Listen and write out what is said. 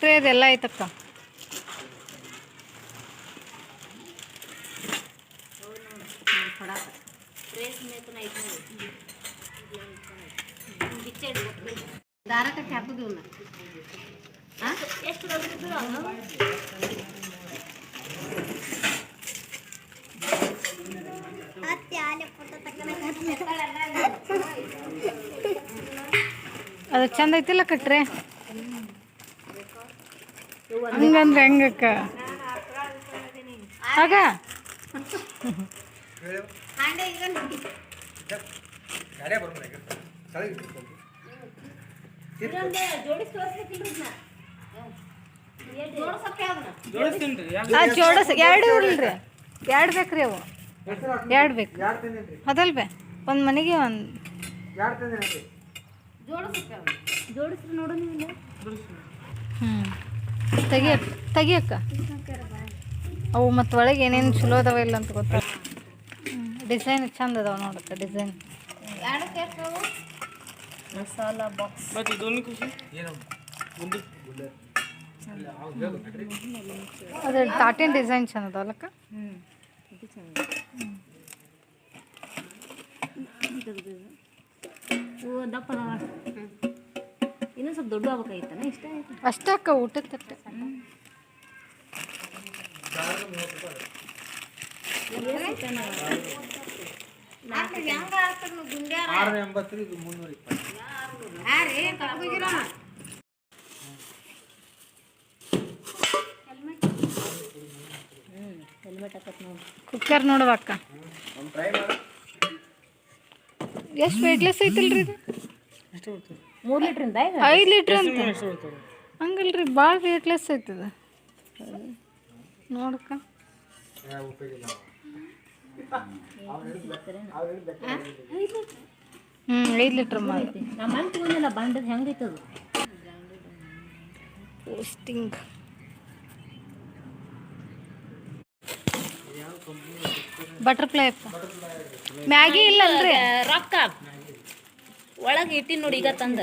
Tray ಅದೆಲ್ಲ ಐತಕ್ಕ ದಾರ ಕಟ್ಟಿ ಹಾಕುದು ಅದು ಚಂದ ಐತಿಲ್ಲ ಕಟ್ರೆ? ಹಂಗಂದ್ರೆ ಹೆಂಗಕ್ಕ? ಆಗ. ಜೋಡಿಸಿ ಎರಡು ಇರಲ್ರಿ ಎರಡು ಬೇಕ್ರಿ ಅವು. ಎರಡು ಬೇಕು. ಅದಲ್ ಬೇ. ಒಂದು ಮನೆಗೆ ಒಂದು. ಹ್ಞೂ ತೆಗಿಯಕ್ಕ ತೆಗಿಯಕ್ಕ? ಅವು ಮತ್ತು ಒಳಗೆ ಏನೇನು ಚಲೋ ಅದಾವ ಇಲ್ಲ ಅಂತ ಗೊತ್ತಾಗ ಡಿಸೈನ್ ಚಂದ ಅದಾವ ನೋಡಕ್ಕ ಡಿಸೈನ್. ಮಸಾಲ ಬಾಕ್ಸ್. ಅದ್ರ ತಾಟಿನ ಡಿಸೈನ್ ಚಂದ ಅದಾವಲ್ಲಕ್ಕ ಹ್ಞೂ ದಪ್ಪ ಸ್ವಲ್ಪ ದೊಡ್ಡ ಆಗ್ಬೇಕಾಗಿತ್ತಾನೆ ಇಷ್ಟ ಆಯ್ತು. ಅಷ್ಟೇ ಅಕ್ಕ ಊಟದ ತಟ್ಟೆ. ಹೆಲ್ಮೆಟ್ ಹಾಕತ್ ನೋಡಿ ಕುಕ್ಕರ್ ಟ್ರೈ ಮಾಡಿ. ಎಷ್ಟು ವೇಟ್ಲೆಸ್ ಐತಿಲ್ರಿ ಇದು? ಎಷ್ಟು ಬರ್ತದೆ ಮೂರು ಲೀಟ್ರಿಂದ ಐದು ಲೀಟ್ರ್ ಅಂತ. ಹಂಗಲ್ರಿ ಭಾಳ ವೇಟ್ಲೆಸ್ ಐತದ ನೋಡಕ್ಕ ಇಲ್ಲ ಹ್ಞೂ ಐದು ಲೀಟ್ರ್ ಮಾಡಿ. ಬಂಡದ ಹೆಂಗೈತದು ಪೋಸ್ಟಿಂಗ್ ಬಟರ್ಫ್ಲೈ ಮ್ಯಾಗಿ ಇಲ್ಲಲ್ರಿ ರೊಕ್ಕ. ಒಳಗೆ ಇಟ್ಟಿ ನೋಡಿ ಈಗ ತಂದ.